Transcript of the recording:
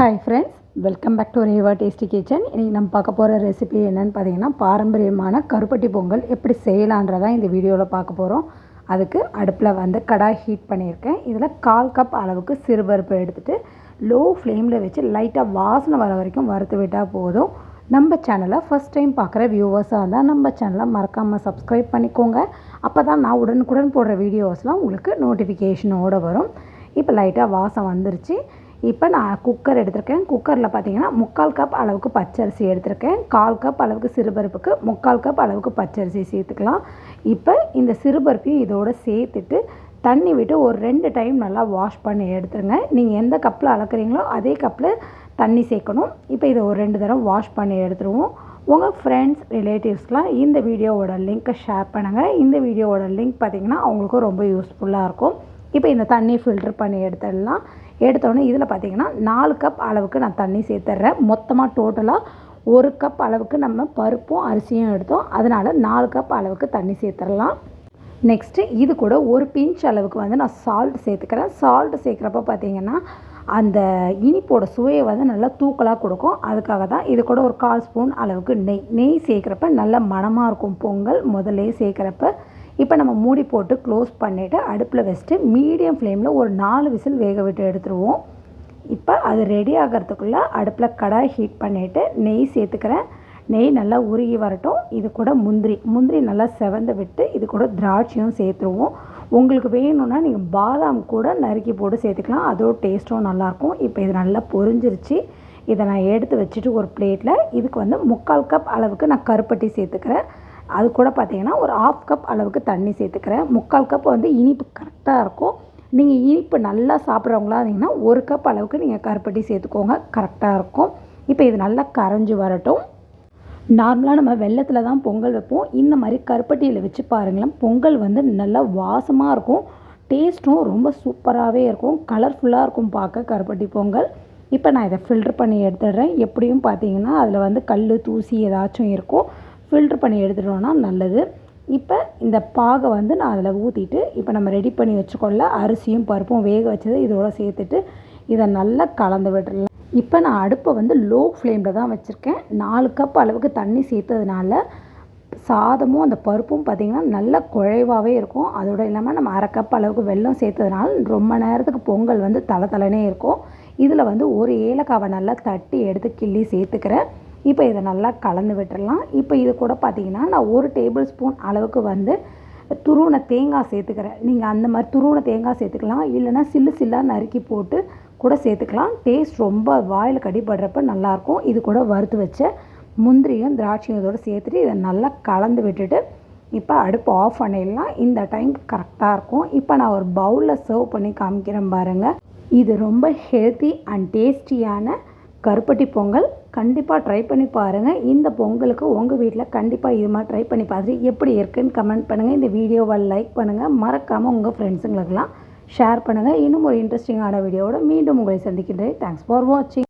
Hi friends welcome back to Reva tasty kitchen இன்றைக்கி நம்ம பார்க்க போகிற ரெசிபி என்னென்னு பார்த்தீங்கன்னா பாரம்பரியமான கருப்பட்டி பொங்கல் எப்படி செய்யலான்றதான் இந்த வீடியோவில் பார்க்க போகிறோம் அதுக்கு அடுப்பில் வந்து கடாய் ஹீட் பண்ணியிருக்கேன். இதில் கால் கப் அளவுக்கு சிறுபருப்பு எடுத்துகிட்டு லோ ஃப்ளேமில் வச்சு லைட்டாக வாசனை வர வரைக்கும் வறுத்து விட்டால் போதும். நம்ம சேனலை ஃபஸ்ட் டைம் பார்க்குற வியூவர்ஸாக இருந்தால் நம்ம சேனலை மறக்காமல் சப்ஸ்கிரைப் பண்ணிக்கோங்க. அப்போ தான் நான் உடனுக்குடன் போடுற வீடியோஸ்லாம் உங்களுக்கு நோட்டிஃபிகேஷனோடு வரும். இப்போ லைட்டாக வாசம் வந்துருச்சு. இப்போ நான் குக்கர் எடுத்திருக்கேன். குக்கரில் பார்த்தீங்கன்னா முக்கால் கப் அளவுக்கு பச்சரிசி எடுத்திருக்கேன். கால் கப் அளவுக்கு சிறுபருப்புக்கு முக்கால் கப் அளவுக்கு பச்சரிசி சேர்த்துக்கலாம். இப்போ இந்த சிறுபருப்பையும் இதோடு சேர்த்துட்டு தண்ணி விட்டு ஒரு ரெண்டு டைம் நல்லா வாஷ் பண்ணி எடுத்துருங்க. நீங்கள் எந்த கப்பில் அளக்குறீங்களோ அதே கப்பில் தண்ணி சேர்க்கணும். இப்போ இதை ஒரு ரெண்டு தடவை வாஷ் பண்ணி எடுத்துருவோம். உங்கள் ஃப்ரெண்ட்ஸ் ரிலேட்டிவ்ஸ்லாம் இந்த வீடியோவோட லிங்க்கை ஷேர் பண்ணுங்கள் இந்த வீடியோவோட லிங்க் பார்த்திங்கன்னா அவங்களுக்கும் ரொம்ப யூஸ்ஃபுல்லாக இருக்கும். இப்போ இந்த தண்ணி ஃபில்ட்ரு பண்ணி எடுத்துடலாம். எடுத்தோடனே இதில் பார்த்திங்கன்னா நாலு கப் அளவுக்கு நான் தண்ணி சேர்த்துட்றேன். மொத்தமாக டோட்டலாக ஒரு கப் அளவுக்கு நம்ம பருப்பும் அரிசியும் எடுத்தோம். அதனால் நாலு கப் அளவுக்கு தண்ணி சேர்த்துடலாம். நெக்ஸ்ட்டு இது கூட ஒரு பிஞ்ச் அளவுக்கு வந்து நான் சால்ட் சேர்த்துக்கிறேன். சால்ட் சேர்க்குறப்ப பார்த்திங்கன்னா அந்த இனிப்போட சுவையை வந்து நல்லா தூக்கலாக கொடுக்கும். அதுக்காக தான் இது கூட ஒரு கால் ஸ்பூன் அளவுக்கு நெய். நெய் சேர்க்குறப்ப நல்ல மணமாக இருக்கும். பொங்கல் முதல்லே சேர்க்குறப்ப இப்போ நம்ம மூடி போட்டு க்ளோஸ் பண்ணிவிட்டு அடுப்பில் வச்சுட்டு மீடியம் ஃப்ளேமில் ஒரு நாலு விசில் வேக விட்டு எடுத்துருவோம். இப்போ அது ரெடி ஆகிறதுக்குள்ளே அடுப்பில் கடாய் ஹீட் பண்ணிவிட்டு நெய் சேர்த்துக்கிறேன். நெய் நல்லா உருகி வரட்டும். இது கூட முந்திரி. முந்திரி நல்லா செவந்து விட்டு இது கூட திராட்சையும் சேர்த்துருவோம். உங்களுக்கு வேணும்னா நீங்கள் பாதாம் கூட நறுக்கி போட்டு சேர்த்துக்கலாம். அதோட டேஸ்ட்டும் நல்லாயிருக்கும். இப்போ இது நல்லா பொரிஞ்சிருச்சு. இதை நான் எடுத்து வச்சுட்டு ஒரு பிளேட்டில் இதுக்கு வந்து முக்கால் கப் அளவுக்கு நான் கருப்பட்டி சேர்த்துக்கிறேன். அது கூட பார்த்திங்கன்னா ஒரு ஆஃப் கப் அளவுக்கு தண்ணி சேர்த்துக்கிறேன். முக்கால் கப் வந்து இனிப்பு கரெக்டாக இருக்கும். நீங்கள் இனிப்பு நல்லா சாப்பிட்றவங்களா இருந்தீங்கன்னா ஒரு கப் அளவுக்கு நீங்கள் கருப்பட்டி சேர்த்துக்கோங்க கரெக்டாக இருக்கும். இப்போ இது நல்லா கரைஞ்சி வரட்டும். நார்மலாக நம்ம வெள்ளத்தில் தான் பொங்கல் வைப்போம். இந்த மாதிரி கருப்பட்டியில் வச்சு பாருங்களேன் பொங்கல் வந்து நல்லா வாசமாக இருக்கும். டேஸ்ட்டும் ரொம்ப சூப்பராகவே இருக்கும். கலர்ஃபுல்லாக இருக்கும் பார்க்க கருப்பட்டி பொங்கல். இப்போ நான் இதை ஃபில்ட்ரு பண்ணி எடுத்துடுறேன். எப்படியும் பார்த்தீங்கன்னா அதில் வந்து கல் தூசி ஏதாச்சும் இருக்கும். ஃபில்ட்ரு பண்ணி எடுத்துட்டோன்னா நல்லது. இப்போ இந்த பாகை வந்து நான் அதில் ஊற்றிட்டு இப்போ நம்ம ரெடி பண்ணி வச்சுக்கொள்ள அரிசியும் பருப்பும் வேக வச்சது இதோட சேர்த்துட்டு இதை நல்லா கலந்து விட்டுடலாம். இப்போ நான் அடுப்பை வந்து லோ ஃப்ளேமில் தான் வச்சுருக்கேன். நாலு கப் அளவுக்கு தண்ணி சேர்த்ததுனால சாதமும் அந்த பருப்பும் பார்த்திங்கன்னா நல்ல குழைவாகவே இருக்கும். அதோடு இல்லாமல் நம்ம அரை கப் அளவுக்கு வெள்ளம் சேர்த்ததுனால ரொம்ப நேரத்துக்கு பொங்கல் வந்து தலை தலைனே இருக்கும். இதில் வந்து ஒரு ஏலக்காவை நல்லா தட்டி எடுத்து கிள்ளி சேர்த்துக்கிறேன். இப்போ இதை நல்லா கலந்து விட்டுடலாம் இப்போ இது கூட பார்த்திங்கன்னா நான் ஒரு டேபிள் ஸ்பூன் அளவுக்கு வந்து துருவனை தேங்காய் சேர்த்துக்கிறேன். நீங்கள் அந்த மாதிரி துருவனை தேங்காய் சேர்த்துக்கலாம். இல்லைனா சில்லு சில்லாக நறுக்கி போட்டு கூட சேர்த்துக்கலாம். டேஸ்ட் ரொம்ப வாயில் கடிப்படுறப்ப நல்லாயிருக்கும். இது கூட வறுத்து வச்ச முந்திரியும் திராட்சையும் இதோடு சேர்த்துட்டு இதை நல்லா கலந்து விட்டுட்டு இப்போ அடுப்பு ஆஃப் பண்ணிடலாம். இந்த டைம் கரெக்டாக இருக்கும். இப்போ நான் ஒரு பவுலில் சர்வ் பண்ணி காமிக்கிறேன் பாருங்கள் இது ரொம்ப ஹெல்த்தி அண்ட் டேஸ்டியான கருப்பட்டி பொங்கல். கண்டிப்பாக ட்ரை பண்ணி பாருங்கள் இந்த பொங்கலுக்கு உங்கள் வீட்டில் கண்டிப்பாக இது மாதிரி ட்ரை பண்ணி பார்த்துட்டு எப்படி இருக்குன்னு கமெண்ட் பண்ணுங்கள் இந்த வீடியோவை லைக் பண்ணுங்கள் மறக்காமல் உங்கள் ஃப்ரெண்ட்ஸுங்களுக்கெல்லாம் ஷேர் பண்ணுங்கள் இன்னும் ஒரு இன்ட்ரெஸ்டிங்கான வீடியோவோட மீண்டும் உங்களை சந்திக்கின்றேன். தேங்க்ஸ் ஃபார் வாட்சிங்